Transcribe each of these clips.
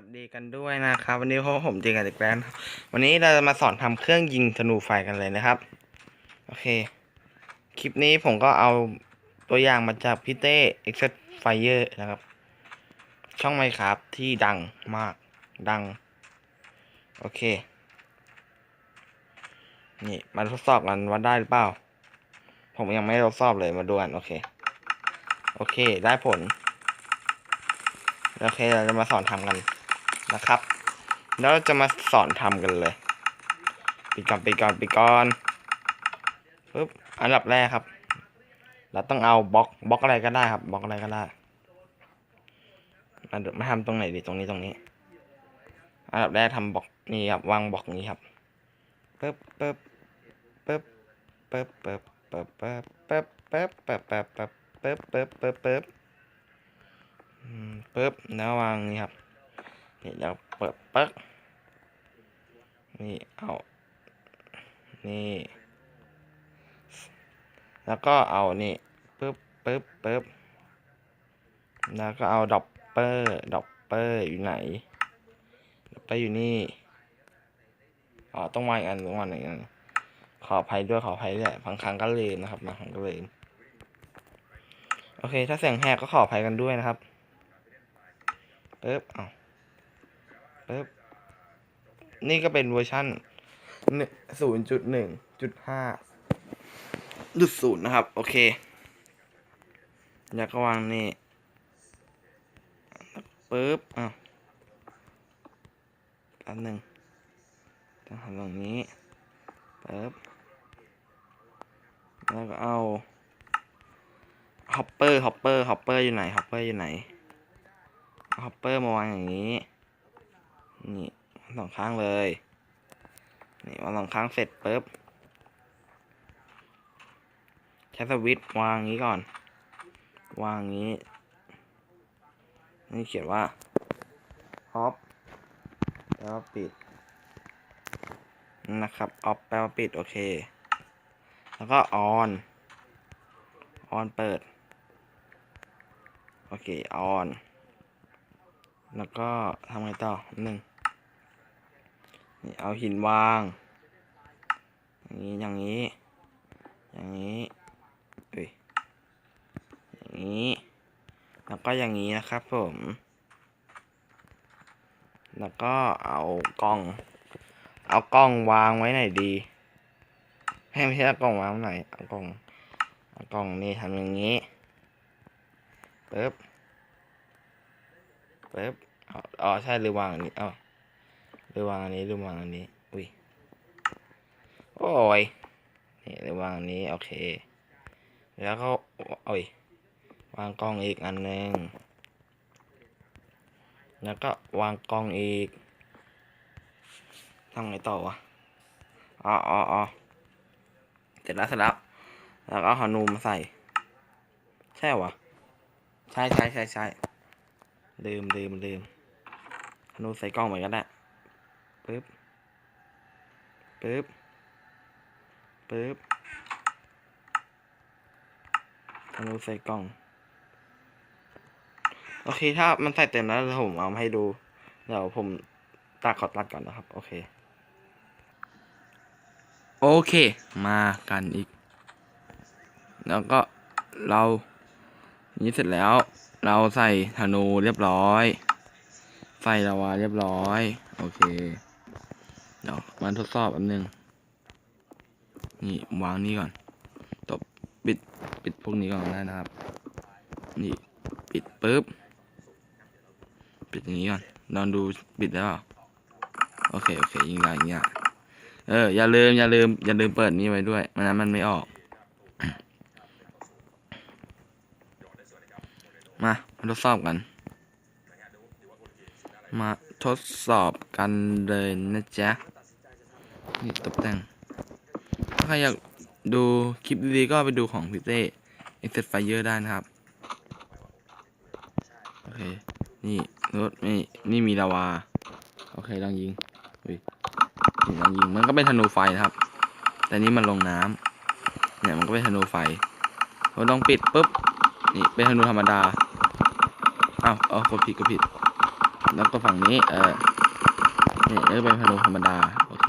วัสดีกันด้วยนะครับ วันนี้พวกผมเจอกันอีกแล้วนะครับวันนี้เราจะมาสอนทำเครื่องยิงธนูไฟกันเลยนะครับ โอเค คลิปนี้ผมก็เอาตัวอย่างมาจากพี่เต้ e x c e Fire นะครับ ช่องไมครับที่ดังมากดัง โอเค นี่มาทดสอบกันว่าได้หรือเปล่า ผมยังไม่ทดสอบเลยมาดูกันโอเค โอเค ได้ผลโอเค เราจะมาสอนทำกัน นะครับ แล้วเราจะมาสอนทำกันเลยปิดก่อนปิดก่อนปิดก่อนปึ๊บอันดับแรกครับ เราต้องเอาบล็อกบล็อกอะไรก็ได้ครับบล็อกอะไรก็ได้มามาทำตรงไหนดีตรงนี้ตรงนี้ อันดับแรกทำบล็อกนี่ครับวางบล็อกนี้ครับปึ๊บปึ๊บปึ๊บปึ๊บปึ๊บปึ๊บปึ๊บปึ๊บปึ๊บปึ๊บปึ๊บปึ๊บปึ๊บปึ๊บปึ๊บอืมปึ๊บแล้ววางนี่ครับ นี่แล้วเปิดปึ๊กนี่เอานี่แล้วก็เอานี่ปึ๊บปึ๊บปึ๊บแล้วก็เอาดอปเปอร์ดอปเปอร์อยู่ไหนดอปเปอร์อยู่นี่อ๋อต้องวางอีกอันต้องวางอีกอันขออภัยด้วยขออภัยด้วยบางครั้งก็ลืมนะครับบางครั้งก็ลืมโอเค ถ้าเสียงแหกก็ขออภัยกันด้วยนะครับปึ๊บเอา ปึ๊บนี่ก็เป็นเวอร์ชันศูนย์จุดหนึ่งจุดห้าจุดศูนย์นะครับ โอเคแล้วก็วางนี่ปึ๊บอะอันหนึ่งต้องทำตรงนี้ปึ๊บแล้วก็เอาฮอปเปอร์ฮอปเปอร์ฮอปเปอร์อยู่ไหนฮอปเปอร์อยู่ไหนฮอปเปอร์มาวางอย่างนี้ นี่สองข้างเลย นี่วางสองข้างเสร็จปุ๊บใช้สวิตวางอย่างนี้ก่อน วางอย่างนี้ นี่เขียนว่าออฟแปลว่าปิด นะครับออฟแปลว่าปิด โอเค แล้วก็ออนออนเปิด โอเคออน แล้วก็ทำไงต่อหนึ่งนี่เอาหินวาง อย่างนี้ อย่างนี้ อย่างนี้เอ้ยอย่างนี้ แล้วก็อย่างนี้นะครับผม แล้วก็เอากล้อง เอากล้องวางไว้ไหนดีให้ไม่ใช่เอากล้องวางไว้ไหนเอากล้อง เอากล้องนี่ทำอย่างนี้ปึ๊บ ปึ๊บอ๋ออใช่ลืมวางอันนี้อ๋อลืมวางอันนี้ลืมวางอันนี้อุ้ยโอ้ยนี่ลืมวางอันนี้โอเค แล้วก็โอ้ยวางกล้องอีกอันหนึ่งแล้วก็วางกล้องอีกทำไงต่อวะอ๋ออ๋ออ๋อเสร็จแล้วเสร็จแล้วแล้วก็เอาฮานูมาใส่ ใช่วะใช่ใช่ใช่ใช่ ลืมลืมลืมธนูใส่กล้องเหมือนกันแหละปึ๊บปึ๊บปึ๊บธนูใส่กล้อง โอเคถ้ามันใส่เต็มแล้วเดี๋ยวผมเอามาให้ดู เดี๋ยวผมตัดขอตัดก่อนนะครับ โอเค โอเค มากันอีก แล้วก็เรานี้เสร็จแล้ว เราใส่ธนูเรียบร้อย ใส่ลาวาเรียบร้อย โอเค เดี๋ยวมาทดสอบอันนึงนี่วางนี่ก่อน ตบปิดปิดพวกนี้ก่อนได้นะครับ นี่ปิดปุ๊บ ปิดอย่างนี้ก่อนลองดูปิดได้เปล่าโอเค โอเค ยิงได้อย่างเงี้ยเออ อย่าลืม อย่าลืม อย่าลืมเปิดนี่ไว้ด้วยไม่งั้นมันไม่ออก มามาทดสอบกัน มาทดสอบกันเลยนะจ๊ะ นี่ตกแต่ง ถ้าใครอยากดูคลิปดีๆก็ไปดูของพี่เต้เอ็กเซตไฟเยอร์ได้นะครับ โอเค นี่รถนี่นี่มีลาวา โอเคลองยิงอุ้ยลองยิง มันก็เป็นธนูไฟนะครับ แต่นี่มันลงน้ำเนี่ยมันก็เป็นธนูไฟเราลองปิดปุ๊บ นี่เป็นธนูธรรมดา อ้าวเออกดผิดกดผิด แล้วก็ฝั่งนี้ เออนี่แล้วเป็นพานุธรรมดา โอเค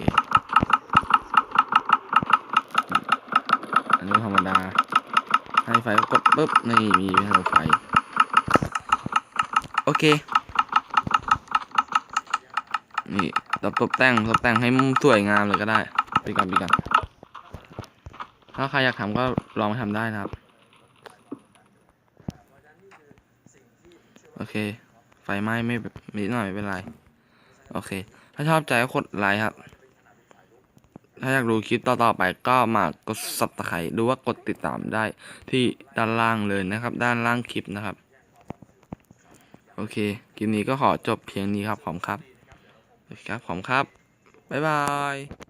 อันนี้ธรรมดา ให้ไฟก็กดปุ๊บ นี่มีพนุไฟ โอเค นี่ตบตบแต่งตบแต่งให้สวยงามเลยก็ได้ ไปก่อนไปก่อนถ้าใครอยากทำก็ลองทำได้นะครับ โอเค ไฟไหม้ไม่แบบนิดหน่อยไม่เป็นไร โอเค ถ้าชอบใจก็กดไลค์ครับ ถ้าอยากดูคลิปต่อๆไปก็มากดซับตะไคร้ดูว่ากดติดตามได้ที่ด้านล่างเลยนะครับ ด้านล่างคลิปนะครับ โอเค คลิปนี้ก็ขอจบเพียงนี้ครับ ขอบครับ โอเคครับ ขอบคุณครับ บ๊ายบาย